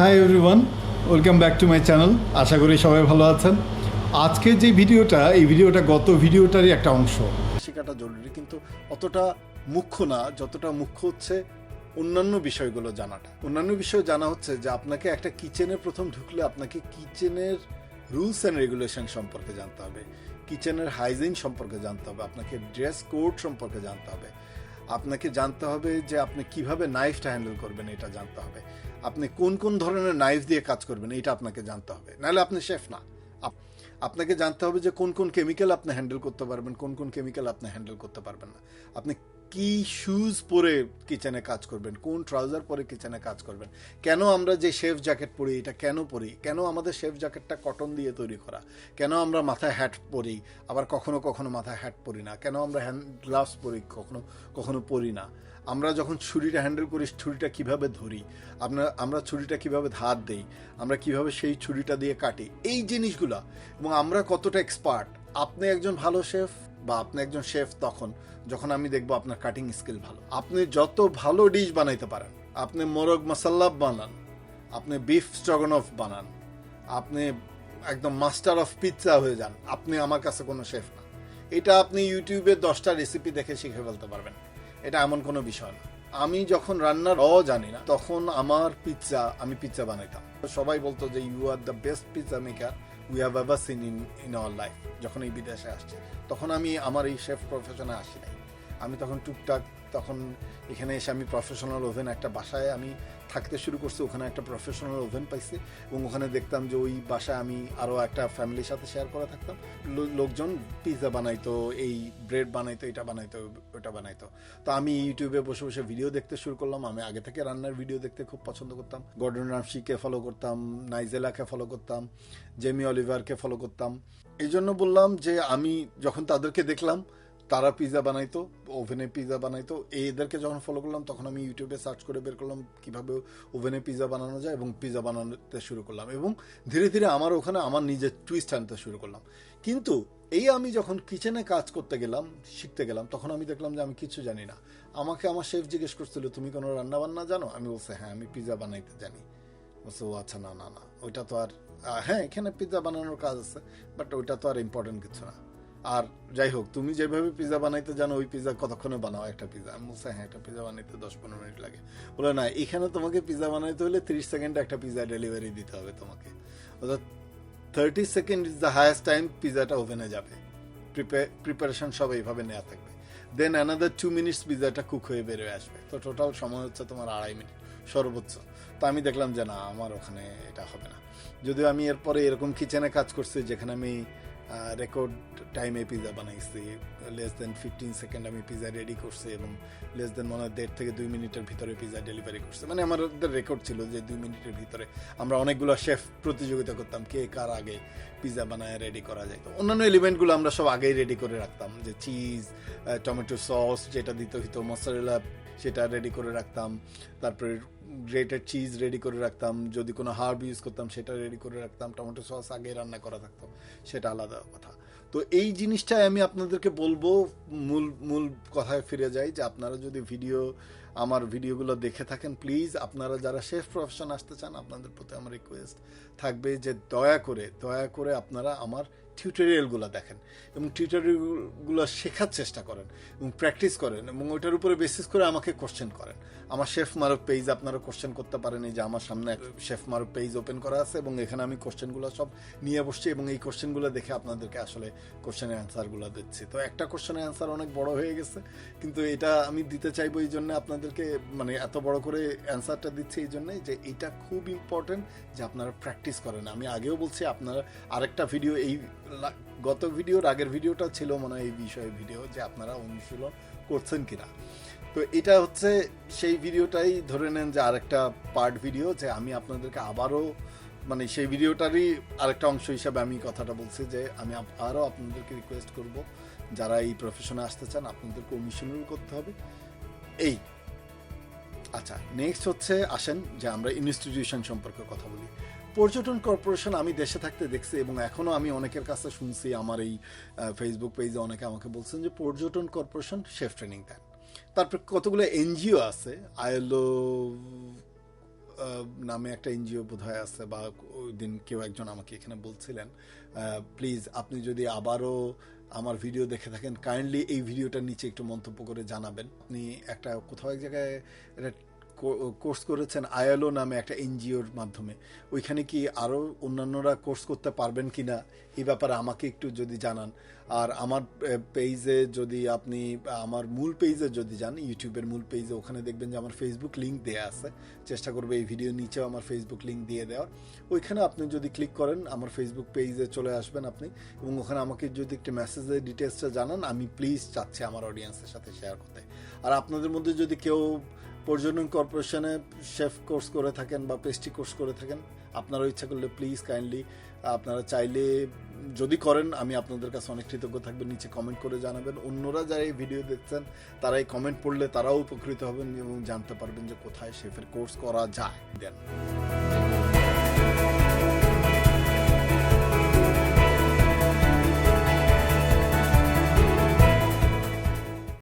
Hi everyone welcome back to my channel আশা করি সবাই ভালো আছেন। আজকে যে ভিডিওটা, এই ভিডিওটা গত ভিডিওটারই একটা অংশ। শেখাটা জরুরি, কিন্তু অতটা মুখ্য না, যতটা মুখ্য হচ্ছে অন্যান্য বিষয়গুলো জানাটা। অন্যান্য বিষয় জানা হচ্ছে যে আপনাকে একটা কিচেনে প্রথম ঢুকলে আপনাকে কিচেনের রুলস অ্যান্ড রেগুলেশন সম্পর্কে জানতে হবে। কিচেনের হাইজিন সম্পর্কে জানতে হবে। আপনাকে ড্রেস কোড সম্পর্কে জানতে হবে। আপনাকে জানতে হবে যে আপনি কীভাবে নাইফটা হ্যান্ডেল করবেন, এটা জানতে হবে। আপনি কোন কোন ধরনের নাইফ দিয়ে কাজ করবেন এটা আপনাকে জানতে হবে। নাহলে আপনি শেফ না। আপনাকে জানতে হবে যে কোন কোন কেমিক্যাল আপনি হ্যান্ডেল করতে পারবেন, কোন কোন কেমিক্যাল আপনি হ্যান্ডেল করতে পারবেন না। আপনি কি শুজ পরে কিচেনে কাজ করবেন? কোন ট্রাউজার পরে কিচেনে কাজ করবেন? কেন আমরা যে শেফ জ্যাকেট পরি, এটা কেন পরি? কেন আমাদের শেফ জ্যাকেটটা কটন দিয়ে তৈরি করা? কেন আমরা মাথায় হ্যাট পরি, আবার কখনো কখনো মাথায় হ্যাট পরি না? কেন আমরা হ্যান্ড গ্লাভস পরি, কখনো কখনো পরি না? আমরা যখন ছুরিটা হ্যান্ডেল করি, ছুরিটা কীভাবে ধরি? আমরা আমরা ছুরিটা কীভাবে ধার দেই? আমরা কীভাবে সেই ছুরিটা দিয়ে কাটি? এই জিনিসগুলা। এবং আমরা কতটা এক্সপার্ট আপনি একজন ভালো শেফ বা আপনি একজন শেফ তখন, যখন আমি দেখব আপনার কাটিং স্কিল ভালো। আপনি যত ভালো ডিশ বানাইতে পারেন, আপনি মোরগ মাসাল্লা বানান, আপনি বিফ স্ট্রগনফ বানান, আপনি একদম মাস্টার অফ পিৎজা হয়ে যান, আপনি আমার কাছে কোনো শেফ না। এটা আপনি ইউটিউবে দশটা রেসিপি দেখে শিখে ফেলতে পারবেন। এটা এমন কোনো বিষয় না। আমি যখন রান্নার অ জানি না, তখন আমার পিৎজা আমি পিৎজা বানাইতাম। সবাই বলতো যে you are the best pizza maker we have ever seen in in our life যখন এই বিদেশে আসছে। তখন আমি আমার এই শেফ প্রফেশনে আসি নাই। আমি তখন টুকটাক, তখন এখানে এসে আমি প্রফেশনাল ওভেন একটা বাসায় আমি থাকতে শুরু করছি, ওখানে একটা প্রফেশনাল ওভেন পাইছি এবং ওখানে দেখতাম যে ওই বাসায় আমি আরও একটা ফ্যামিলির সাথে শেয়ার করে থাকতাম। লোকজন পিৎজা বানাইতো, এই ব্রেড বানাইতো, এটা বানাইতো, ওটা বানাইতো। তো আমি ইউটিউবে বসে বসে ভিডিও দেখতে শুরু করলাম। আমি আগে থেকে রান্নার ভিডিও দেখতে খুব পছন্দ করতাম। গর্ডন রামসিকে ফলো করতাম নাইজেলাকে ফলো করতাম জেমি অলিভারকে ফলো করতাম। এই জন্য বললাম যে আমি যখন তাদেরকে দেখলাম তারা পিৎজা বানাইতো ওভেনে পিৎজা বানাইতো। এদেরকে যখন ফলো করলাম, তখন আমি ইউটিউবে সার্চ করে বের করলাম কীভাবে ওভেনে পিৎজা বানানো যায় এবং পিৎজা বানাতে শুরু করলাম এবং ধীরে ধীরে আমার ওখানে আমার নিজের টুইস্ট আনতে শুরু করলাম। কিন্তু এই আমি যখন কিচেনে কাজ করতে গেলাম, শিখতে গেলাম, তখন আমি দেখলাম যে আমি কিছু জানি না। আমাকে আমার শেফ জিজ্ঞেস করছিল, তুমি কোনো রান্না বান্না জানো? আমি বলছি হ্যাঁ আমি পিৎজা বানাইতে জানি। বলছে, ও আচ্ছা না না না, ওইটা তো আর হ্যাঁ এখানে পিৎজা বানানোর কাজ আছে বাট ওইটা তো আর ইম্পর্টেন্ট কিছু না। আর যাই হোক, তুমি যেভাবে পিৎজা বানাইতে জানো, ওই পিৎজা কতক্ষণে বানাও একটা পিৎজা আমি বলছি হ্যাঁ একটা পিৎজা বানাইতে দশ পনেরো মিনিট লাগে। বলে, না, এখানে তোমাকে পিৎজা বানাইতে হলে তিরিশ সেকেন্ডে একটা পিৎজা ডেলিভারি দিতে হবে তোমাকে। অর্থাৎ thirty second is the highest time পিৎজাটা ওভেনে যাবে। প্রিপারেশন সব এইভাবে নেওয়া থাকবে। দেন অ্যানাদার টু মিনিটস পিৎজাটা কুক হয়ে বেরোয় আসবে। তো টোটাল সময় হচ্ছে তোমার আড়াই মিনিট সর্বোচ্চ। তো আমি দেখলাম যে, না, আমার ওখানে এটা হবে না। যদিও আমি এরপরে এরকম কিচেনে কাজ করছি, যেখানে আমি রেকর্ড টাইমে পিৎজা বানাইছি লেস দেন ফিফটিন সেকেন্ড আমি পিৎজা রেডি করছি এবং লেস দেন মনে হয় দেড় থেকে দুই মিনিটের ভিতরে পিৎজা ডেলিভারি করছে। মানে আমাদের রেকর্ড ছিল যে দুই মিনিটের ভিতরে আমরা অনেকগুলো শেফ প্রতিযোগিতা করতাম, কে কার আগে পিৎজা বানায় রেডি করা যায়। তো অন্যান্য এলিমেন্টগুলো আমরা সব আগেই রেডি করে রাখতাম, যে চিজ টমেটো সস যেটা দিতে হতো মশারেলা সেটা রেডি করে রাখতাম। তারপরে গ্রেটেড চিজ রেডি করে রাখতাম। যদি কোনো হার্ব ইউজ করতাম, সেটা রেডি করে রাখতাম। টমেটো সস আগে রান্না করা থাকতো, সেটা আলাদা কথা। তো এই জিনিসটাই আমি আপনাদেরকে বলব, মূল মূল কথায় ফিরে যাই যে আপনারা যদি ভিডিও আমার ভিডিওগুলো দেখে থাকেন প্লিজ আপনারা যারা শেফ প্রফেশন আসতে চান, আপনাদের প্রতি আমার রিকোয়েস্ট থাকবে যে দয়া করে দয়া করে আপনারা আমার টিউটোরিয়ালগুলো দেখেন এবং টিউটোরিয়ালগুলো শেখার চেষ্টা করেন এবং প্র্যাকটিস করেন এবং ওইটার উপরে বেসিস করে আমাকে কোশ্চেন করেন। আমার শেফ মারুফ পেজ আপনারা কোশ্চেন করতে পারেন, এই যে আমার সামনে শেফ মারুফ পেজ ওপেন করা আছে এবং এখানে আমি কোশ্চেনগুলো সব নিয়ে বসছি এবং এই কোশ্চেনগুলো দেখে আপনাদেরকে আসলে কোশ্চেনের অ্যান্সারগুলো দিচ্ছি। তো একটা কোশ্চেনের অ্যান্সার অনেক বড় হয়ে গেছে, কিন্তু এটা আমি দিতে চাইব এই জন্য আপনাদেরকে মানে এত বড় করে অ্যান্সারটা দিচ্ছি এই জন্যে যে এটা খুব ইম্পর্টেন্ট যে আপনারা প্র্যাকটিস করেন। আমি আগেও বলছি আপনারা আরেকটা ভিডিও এই গত ভিডিওর আগের ভিডিওটা ছিল মনে হয় এই বিষয়ে ভিডিও যে আপনারা অনুশীলন করছেন কিনা। তো এটা হচ্ছে সেই ভিডিওটাই ধরে নেন যে আরেকটা পার্ট ভিডিও যে আমি আপনাদেরকে আবারও মানে সেই ভিডিওটারই আরেকটা অংশ হিসাবে আমি কথাটা বলছি যে আমি আরও আপনাদেরকে রিকোয়েস্ট করব, যারা এই প্রফেশনে আসতে চান আপনাদেরকে অনুশীলন করতে হবে। এই। আচ্ছা নেক্সট হচ্ছে আসেন যে আমরা ইনস্টিটিউশন সম্পর্কে কথা বলি। পর্যটন কর্পোরেশন আমি দেশে থাকতে দেখছি এবং এখনও আমি অনেকের কাছে শুনছি, আমার এই ফেসবুক পেজে অনেকে আমাকে বলছেন যে পর্যটন কর্পোরেশন শেফ ট্রেনিং দেন। তারপর কতগুলো এনজিও আছে, আইএলও নামে একটা এনজিও বোধহয় আছে বা ওই দিন কেউ একজন আমাকে এখানে বলছিলেন প্লিজ আপনি যদি আবারও আমার ভিডিও দেখে থাকেন কাইন্ডলি এই ভিডিওটার নিচে একটু মন্তব্য করে জানাবেন। আপনি একটা কোথাও এক জায়গায়, একটা কোর্স করেছেন আয়ালো নামে একটা এনজিওর মাধ্যমে। ওইখানে কি আরও অন্যান্যরা কোর্স করতে পারবেন কি না এই ব্যাপারে আমাকে একটু যদি জানান। আর আমার পেজে যদি আপনি, আমার মূল পেজে যদি যান, ইউটিউবের মূল পেজে ওখানে দেখবেন যে আমার ফেসবুক লিঙ্ক দেওয়া আছে। চেষ্টা করব এই ভিডিও নিচেও আমার ফেসবুক লিঙ্ক দিয়ে দেওয়ার। ওইখানে আপনি যদি ক্লিক করেন, আমার ফেসবুক পেজে চলে আসবেন আপনি। এবং ওখানে আমাকে যদি একটি মেসেজের ডিটেলসটা জানান, আমি প্লিজ চাচ্ছি আমার অডিয়েন্সের সাথে শেয়ার করতে। আর আপনাদের মধ্যে যদি কেউ পর্যটন কর্পোরেশনে শেফ কোর্স করে থাকেন বা পেস্ট্রি কোর্স করে থাকেন, আপনারা ইচ্ছা করলে প্লিজ কাইন্ডলি আপনারা চাইলে যদি করেন, আমি আপনাদের কাছে অনেক কৃতজ্ঞ থাকবেন, নিচে কমেন্ট করে জানাবেন। অন্যরা যারা এই ভিডিও দেখছেন, তারা এই কমেন্ট পড়লে তারাও উপকৃত হবেন এবং জানতে পারবেন যে কোথায় শেফের কোর্স করা যায়। দেন।